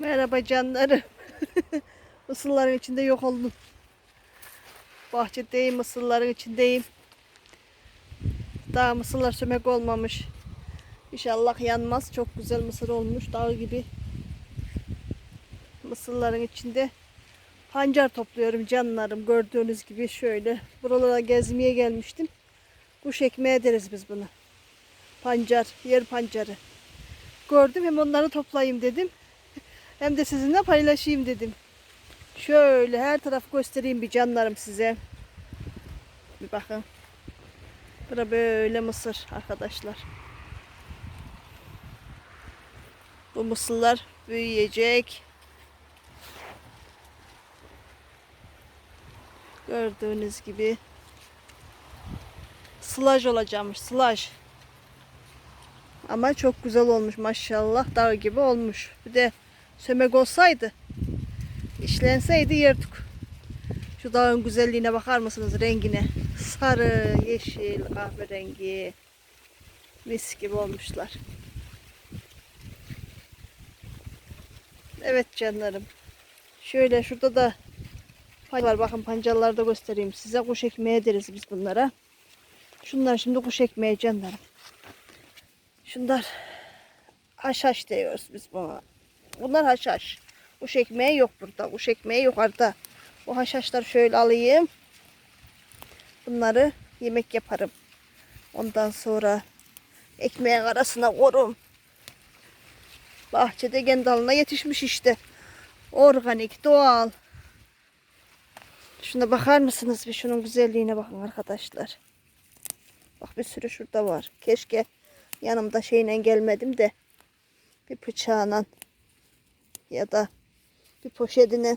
Merhaba canlarım. Mısırların içinde yok oldum. Bahçedeyim, mısırların içindeyim. Daha mısırlar sömek olmamış. İnşallah yanmaz. Çok güzel mısır olmuş. Dağ gibi. Mısırların içinde pancar topluyorum canlarım. Gördüğünüz gibi şöyle. Buralara gezmeye gelmiştim. Kuş ekmeği deriz biz bunu. Pancar, yer pancarı. Gördüm hem onları toplayayım dedim. Hem de sizinle paylaşayım dedim. Şöyle her tarafı göstereyim bir canlarım size. Bir bakın. Bura böyle mısır arkadaşlar. Bu mısırlar büyüyecek. Gördüğünüz gibi sılaj olacakmış sılaj. Ama çok güzel olmuş maşallah dağ gibi olmuş. Bir de sömek olsaydı işlenseydi yerdik. Şu dağın güzelliğine bakar mısınız rengine? Sarı, yeşil, kahverengi. Mis gibi olmuşlar. Evet canlarım. Şöyle şurada da var. Bakın pancarları da göstereyim size. Kuş ekmeği deriz biz bunlara. Şunlar şimdi kuş ekmeği canlarım. Şunlar haşhaş diyoruz biz buna. Bunlar haşhaş. Kuş ekmeği yok burada. Kuş ekmeği yukarıda. Bu haşhaşları şöyle alayım. Bunları yemek yaparım. Ondan sonra ekmeğin arasına korum. Bahçede gendalına yetişmiş işte. Organik, doğal. Şuna bakar mısınız? Bir şunun güzelliğine bakın arkadaşlar. Bak bir sürü şurada var. Keşke yanımda şeyle gelmedim de bir bıçağla ya da bir poşetine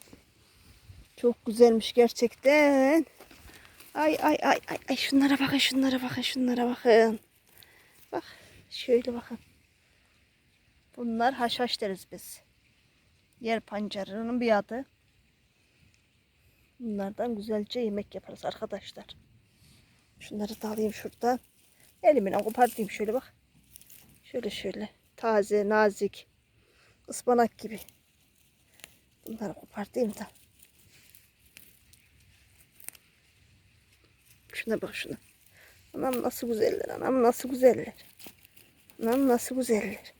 çok güzelmiş gerçekten. Ay ay ay ay ay şunlara bakın şunlara bakın şunlara bakın. Bak şöyle bakın. Bunlar haşhaş deriz biz. Yer pancarının bir adı. Bunlardan güzelce yemek yaparız arkadaşlar. Şunları da alayım şurada. Elimle kopartayım şöyle bak. Şöyle şöyle. Taze, nazik. ıspanak gibi. Bunları kopartayım da. Şuna bak şuna. Anam nasıl güzeller. Anam nasıl güzeller. Anam nasıl güzeller.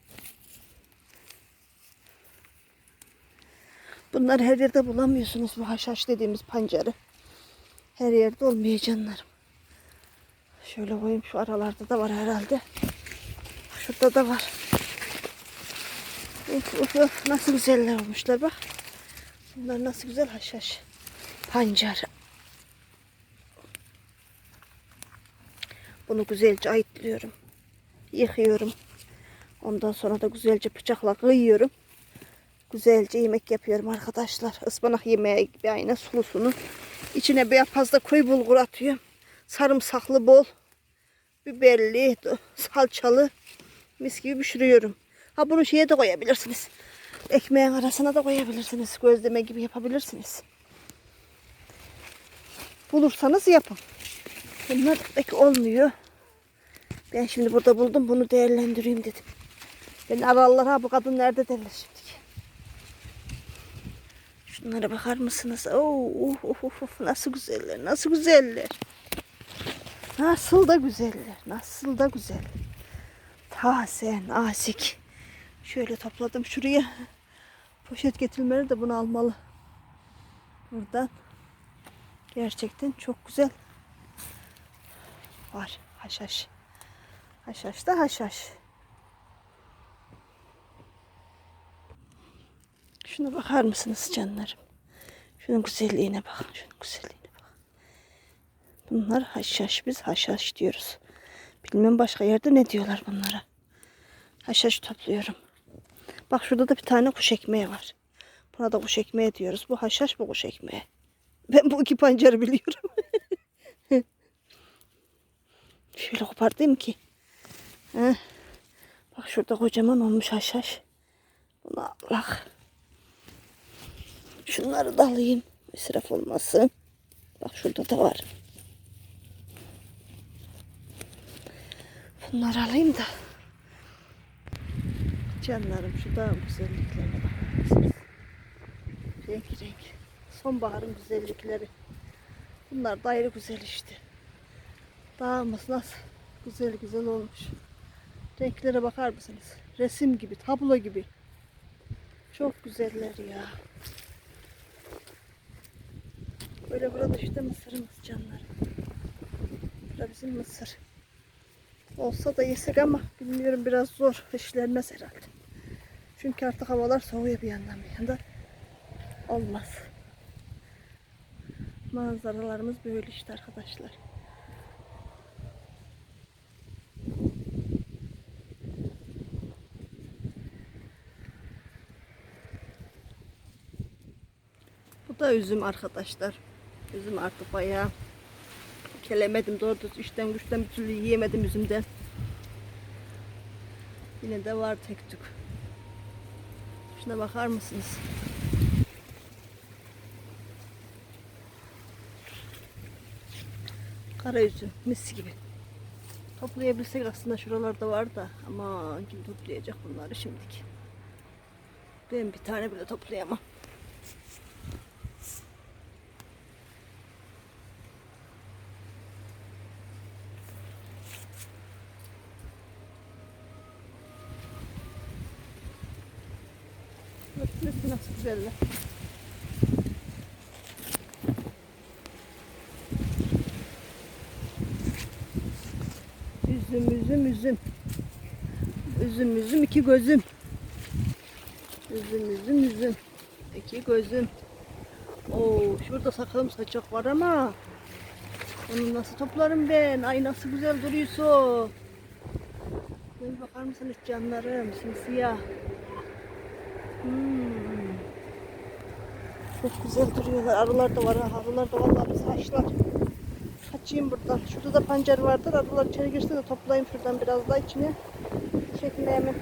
Bunları her yerde bulamıyorsunuz bu haşhaş dediğimiz pancarı. Her yerde olmuyor canlarım. Şöyle koyayım şu aralarda da var herhalde. Şurada da var. Of, of, of. Nasıl güzeller olmuşlar bak. Bunlar nasıl güzel haşhaş. Pancar. Bunu güzelce ayıtlıyorum. Yıkıyorum. Ondan sonra da güzelce bıçakla kıyıyorum. Güzelce yemek yapıyorum arkadaşlar. Ispanak yemeği gibi aynı sulusunu. İçine bir fazla koyu bulgur atıyorum. Sarımsaklı bol. Biberli, salçalı. Mis gibi pişiriyorum. Ha bunu şeye de koyabilirsiniz. Ekmeğin arasına da koyabilirsiniz. Gözleme gibi yapabilirsiniz. Bulursanız yapın. Bunlar pek olmuyor. Ben şimdi burada buldum. Bunu değerlendireyim dedim. Ben ararlar bu kadın nerede derler şimdi. Şunlara bakar mısınız? Oo, of, of, of, of, nasıl güzeller, nasıl güzeller. Nasıl da güzeller, nasıl da güzel. Taze, nazik. Şöyle topladım şuraya. Poşet getirmeleri de bunu almalı. Buradan. Gerçekten çok güzel. Var haşhaş. Haşhaş da haşhaş. Şuna bakar mısınız canlarım? Şunun güzelliğine bakın. Şunun güzelliğine bakın. Bunlar haşhaş. Biz haşhaş diyoruz. Bilmem başka yerde ne diyorlar bunlara. Haşhaş topluyorum. Bak şurada da bir tane kuş ekmeği var. Buna da kuş ekmeği diyoruz. Bu haşhaş bu kuş ekmeği. Ben bu iki pancarı biliyorum. Şöyle kopartayım ki. Heh. Bak şurada kocaman olmuş haşhaş. Bunu Allah. Şunları da alayım. İsraf olmasın. Bak şurada da var. Bunları alayım da. Canlarım şu dağın güzelliklerine bakar mısınız? Renk renk. Sonbaharın güzellikleri. Bunlar da ayrı güzel işte. Dağımız nasıl güzel güzel olmuş. Renklere bakar mısınız? Resim gibi, tablo gibi. Çok güzeller ya. Böyle burada işte mısırımız canlarım. Burada bizim mısır. Olsa da yesek ama bilmiyorum biraz zor. işlenmez herhalde. Çünkü artık havalar soğuyor bir yandan bir yandan. Olmaz. Manzaralarımız böyle işte arkadaşlar. Bu da üzüm arkadaşlar. Üzüm artık bayağı kelemedim doğru düz güçten bir türlü yiyemedim üzümden. Yine de var tek tük. Şuna bakar mısınız? Kara üzüm mis gibi. Toplayabilsek aslında şuralarda var da ama kim toplayacak bunları şimdiki. Ben bir tane bile toplayamam. Nasıl nasıl güzeller. Üzüm üzüm üzüm. Üzüm üzüm iki gözüm. Üzüm üzüm üzüm. İki gözüm. Oo şurada sakalım saçak var ama onu nasıl toplarım ben? Ay nasıl güzel duruyorsun. Bir bakar mısınız canlarım? Simsiyah. Hmm. Çok güzel duruyorlar. Arılar da var. Arılar da vallahi bizi haşlar. Kaçayım buradan. Şurada da pancar vardır. Arılar içeri girsin de toplayayım şuradan biraz daha içine. Hemen.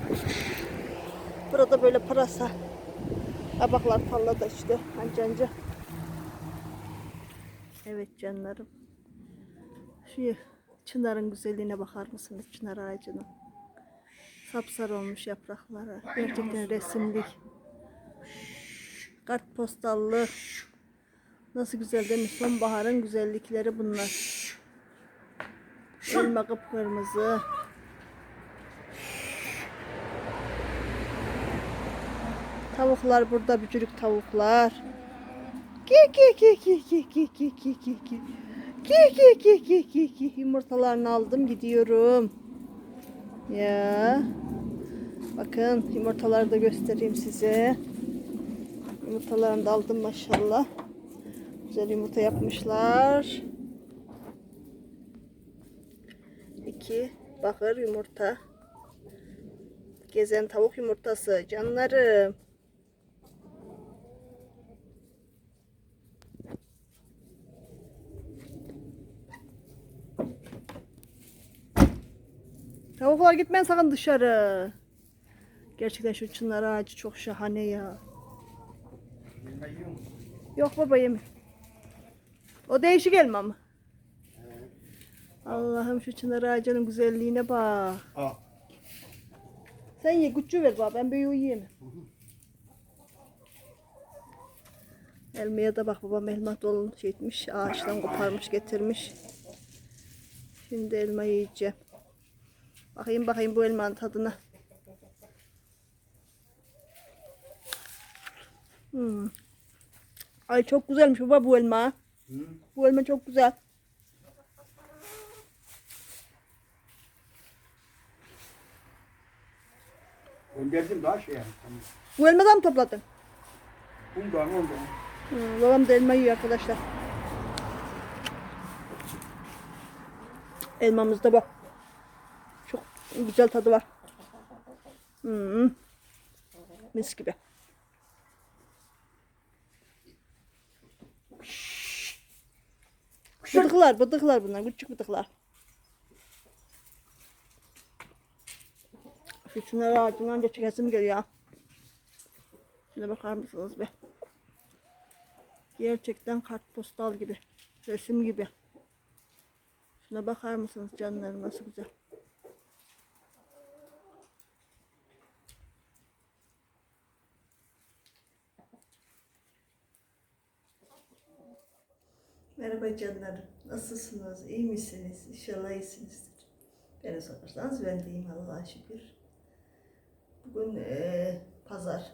Burada böyle pırasa. Tabaklar palladı işte. Anca anca. Evet canlarım. Şu çınarın güzelliğine bakar mısınız? Çınar ağacının. Sapsarı olmuş yaprakları. Gerçekten resimlik. Kartpostallı. Nasıl güzel mi? Sonbaharın güzellikleri bunlar. Elma kıpkırmızı. Tavuklar burada bücürük tavuklar. Ki ki ki ki ki ki ki ki ki ki. Ki ki ki ki ki ki yumurtalarını aldım gidiyorum. Ya. Bakın yumurtaları da göstereyim size. Yumurtalarını da aldım maşallah. Güzel yumurta yapmışlar. İki bakır yumurta. Gezen tavuk yumurtası canlarım. Tavuklar gitmeyin sakın dışarı. Gerçekten şu çınar ağacı çok şahane ya. Yok baba yeme. O değişik elma mı? Allah'ım şu çınar ağacının güzelliğine bak. Al. Sen ye güçlü ver baba ben büyüğü yiyemem. Elmaya da bak babam elma dolu şey etmiş. Ağaçtan koparmış getirmiş. Şimdi elma yiyeceğim. Bakayım bakayım bu elmanın tadına. Hmm. Ay çok güzelmiş baba bu elma. Hı? Bu elma çok güzel. Gönderdim daha şey yani. Bu elmadan mı topladın? Bundan ondan. Hmm, babam da elma yiyor arkadaşlar. Elmamız da bak. Çok güzel tadı var. Hmm. Mis gibi. Bıdıklar, bıdıklar bunlar. Küçük bıdıklar. Şu çınar ağacından da çekesim geliyor. Şuna bakar mısınız be? Gerçekten kartpostal gibi. Resim gibi. Şuna bakar mısınız canlarım nasıl güzel. Merhaba canlarım. Nasılsınız? İyi misiniz? İnşallah iyisinizdir. Beni sorarsanız ben de iyiyim Allah'a şükür. Bugün eee, pazar.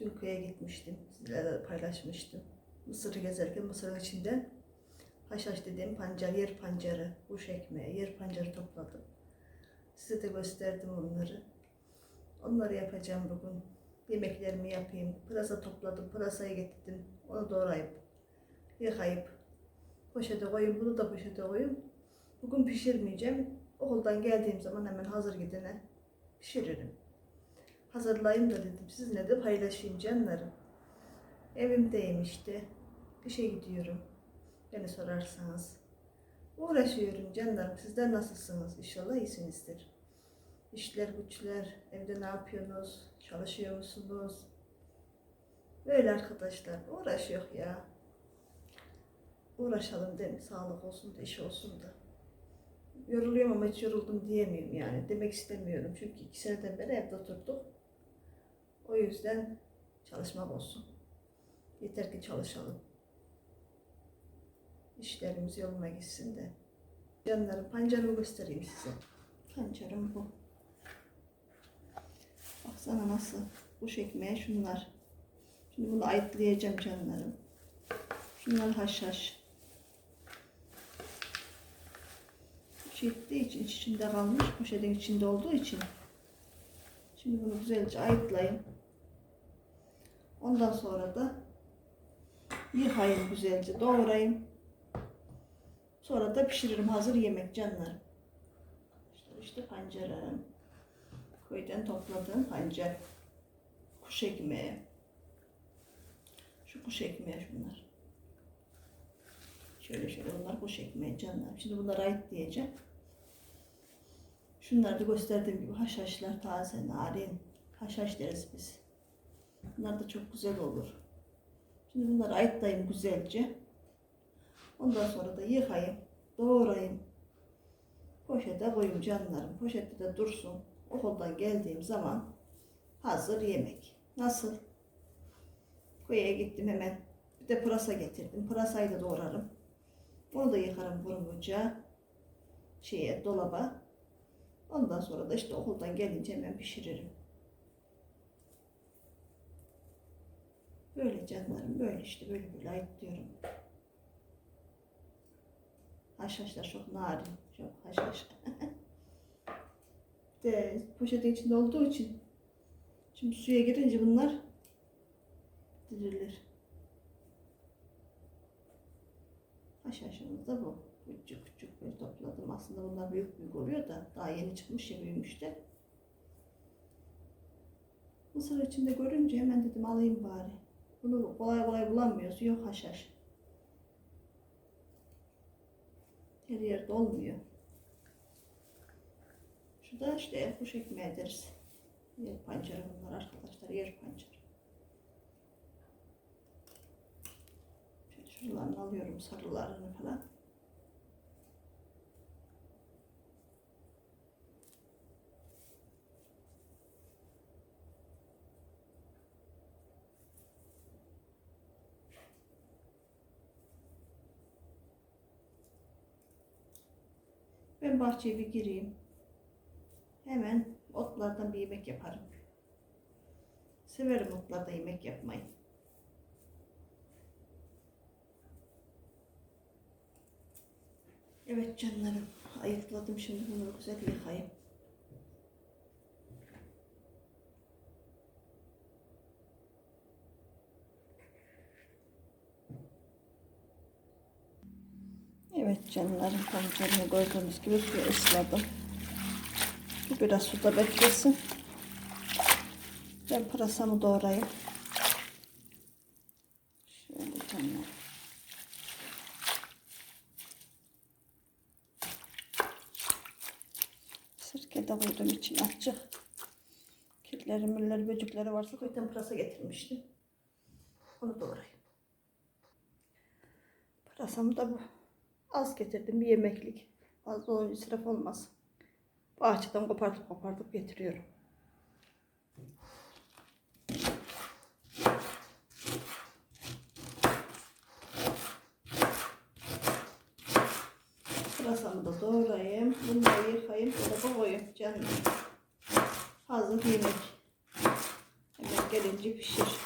Dün köye gitmiştim. Sizlerle paylaşmıştım. Mısır'ı gezerken Mısır'ın içinden haşhaş dediğim pancar, yer pancarı, kuş ekmeği, yer pancarı topladım. Size de gösterdim onları. Onları yapacağım bugün. Yemeklerimi yapayım. Pırasa topladım. Pırasayı getirdim. Onu doğrayıp yıkayıp poşete koyayım. Bunu da poşete koyayım. Bugün pişirmeyeceğim. Okuldan geldiğim zaman hemen hazır gidene pişiririm. Hazırlayayım da dedim. Sizinle de paylaşayım canlarım. Evimdeyim işte. İşe gidiyorum. Beni sorarsanız. Uğraşıyorum canlarım. Sizler nasılsınız? İnşallah iyisinizdir. İşler güçler, evde ne yapıyorsunuz? Çalışıyor musunuz? Böyle arkadaşlar. Uğraşıyor ya uğraşalım değil mi? Sağlık olsun da iş olsun da. Yoruluyorum ama hiç yoruldum diyemiyorum yani. Demek istemiyorum. Çünkü iki seneden beri evde oturduk. O yüzden çalışmak olsun. Yeter ki çalışalım. İşlerimiz yoluna gitsin de. Canlarım pancarımı göstereyim size. Pancarım bu. Baksana nasıl. Kuş ekmeği şunlar. Şimdi bunu ayıtlayacağım canlarım. Şunlar haşhaş. Çektiği için iç içinde kalmış. Poşetin içinde olduğu için. Şimdi bunu güzelce ayıtlayayım. Ondan sonra da yıkayayım güzelce. Doğrayayım. Sonra da pişiririm. Hazır yemek canlarım. İşte, işte pancarım. Köyden topladığım pancar. Kuş ekmeği. Şu kuş ekmeği şunlar. Şöyle şöyle bunlar kuş ekmeği canlarım. Şimdi bunları ait diyeceğim. Şunları da gösterdiğim gibi haşhaşlar taze, narin. Haşhaş deriz biz. Bunlar da çok güzel olur. Şimdi bunları ayıtlayayım güzelce. Ondan sonra da yıkayayım, doğrayayım. Poşete koyayım canlarım. Poşette de dursun. Okuldan geldiğim zaman hazır yemek. Nasıl? Koyaya gittim hemen. Bir de pırasa getirdim. Pırasayı da doğrarım. Onu da yıkarım vurunca şeye dolaba. Ondan sonra da işte okuldan gelince hemen pişiririm. Böyle canlarım böyle işte böyle böyle ayıtlıyorum. Haşhaşlar çok narin. Çok haşhaş. De poşetin içinde olduğu için şimdi suya girince bunlar dirilir. Haşhaşımız da bu. Küçük küçük bir topladım. Aslında bunlar büyük büyük oluyor da daha yeni çıkmış ya büyümüş de. Mısır içinde görünce hemen dedim alayım bari. Bunu kolay kolay bulamıyoruz. Yok haşhaş. Her yerde olmuyor. Şu da işte kuş ekmeği deriz. Yer pancarı bunlar arkadaşlar. Yer pancarı. Şuralarını alıyorum sarılarını falan. Ben bahçeye bir gireyim. Hemen otlardan bir yemek yaparım. Severim otlarda yemek yapmayı. Evet canlarım. Ayıkladım şimdi bunu güzel yıkayayım. Evet canlarım pancarını gördüğünüz gibi suya ısladım. Biraz suda beklesin. Ben pırasamı doğrayayım. Şöyle canlarım. Sirke de koydum için azıcık. Kirleri, mülleri, böcekleri varsa koydan pırasa getirmiştim. Onu doğrayayım. Pırasamı da bu. Az getirdim bir yemeklik. Fazla olunca israf olmaz. Bahçeden kopartıp kopartıp getiriyorum. Pırasamı da doğrayayım. Bunları yıkayayım. Dolaba koyayım. Canım. Hazır yemek. Hemen gelince pişir.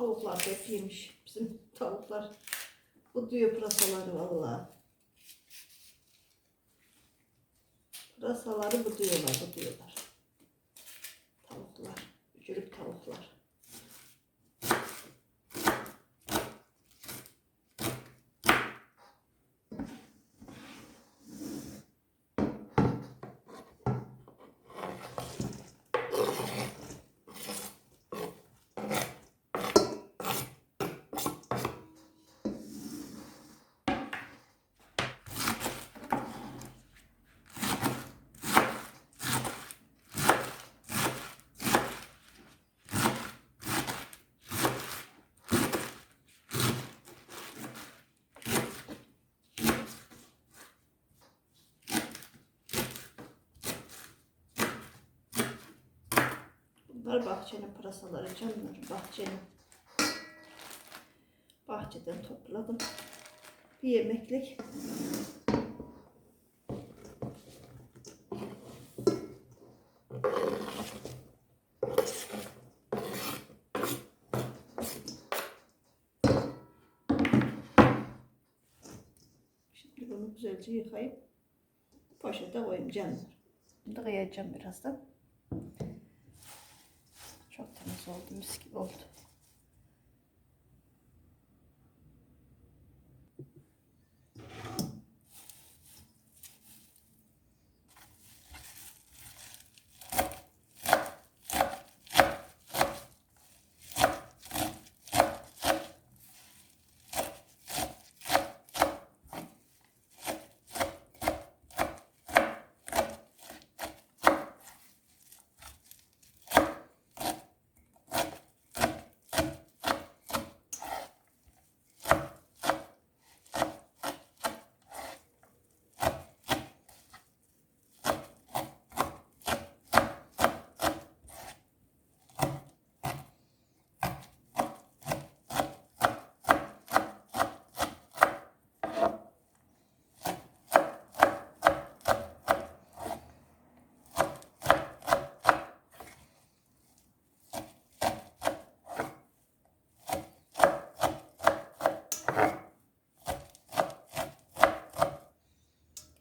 Tavuklar hep yemiş. Bizim tavuklar buduyor pırasaları vallahi. Pırasaları buduyorlar, buduyorlar. Tavuklar, ücürük tavuklar. Bunlar bahçenin pırasaları canlar, bahçenin. Bahçeden topladım. Bir yemeklik. Şimdi bunu güzelce yıkayıp poşete koyayım canlar. Şimdi kıyacağım birazdan. Çok temiz oldu, mis gibi oldu.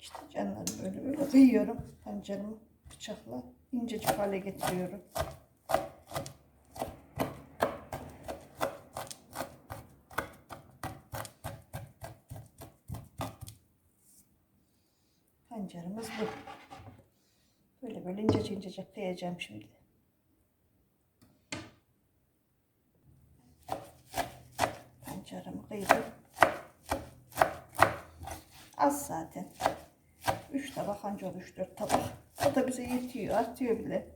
İşte canlarım böyle kıyıyorum pancarımı bıçakla incecik hale getiriyorum. Pancarımız bu. Böyle böyle incecik incecik kıyacağım şimdi. Pancarımı kıydım. Az zaten. 3 tabak anca olur 3-4 tabak. O da bize yetiyor. Artıyor bile.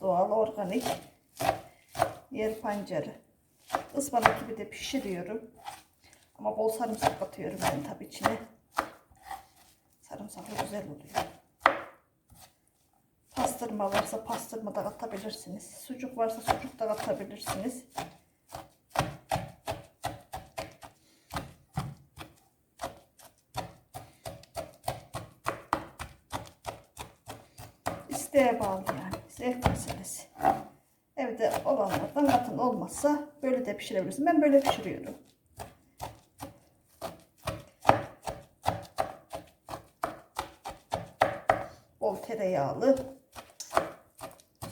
Doğal organik yer pancarı. Ispanak gibi de pişiriyorum. Ama bol sarımsak atıyorum ben tabi içine. Sarımsaklı güzel oluyor. Pastırma varsa pastırma da katabilirsiniz. Sucuk varsa sucuk da katabilirsiniz. İsteğe bağlı yani. Zevk meselesi. Evde olanlardan katın olmazsa böyle de pişirebilirsin. Ben böyle pişiriyorum. Bol tereyağlı.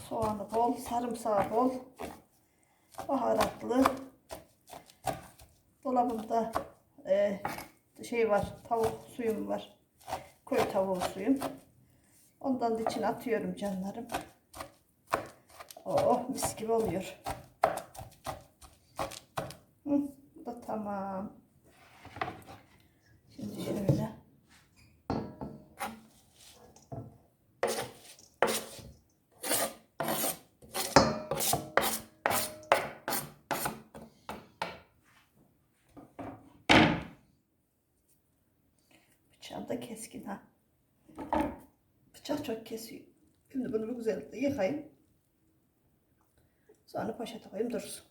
Soğanı bol, sarımsağı bol. Baharatlı. dolabımda e, şey var, tavuk suyum var. Koyu tavuğu suyum. Ondan da içine atıyorum canlarım. Oh mis gibi oluyor. Hı, bu da tamam. Şimdi şöyle. Bıçağım da keskin ha. Bıçak çok kesiyor. Şimdi bunu bir güzellikle yıkayayım. Sonra poşete koyayım dursun.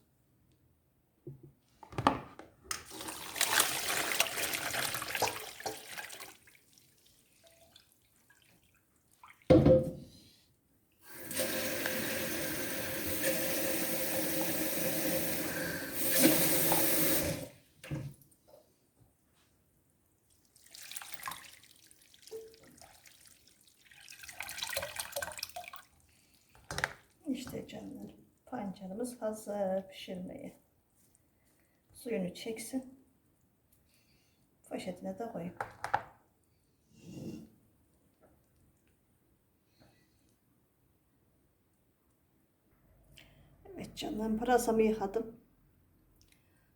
İşte canlarım. Pancarımız hazır pişirmeye. Suyunu çeksin. Poşetine de koyayım. Evet canlarım pırasamı yıkadım.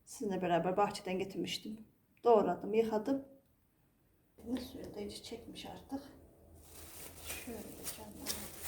Sizinle beraber bahçeden getirmiştim. Doğradım, yıkadım. İyice çekmiş artık. Şöyle canlarım.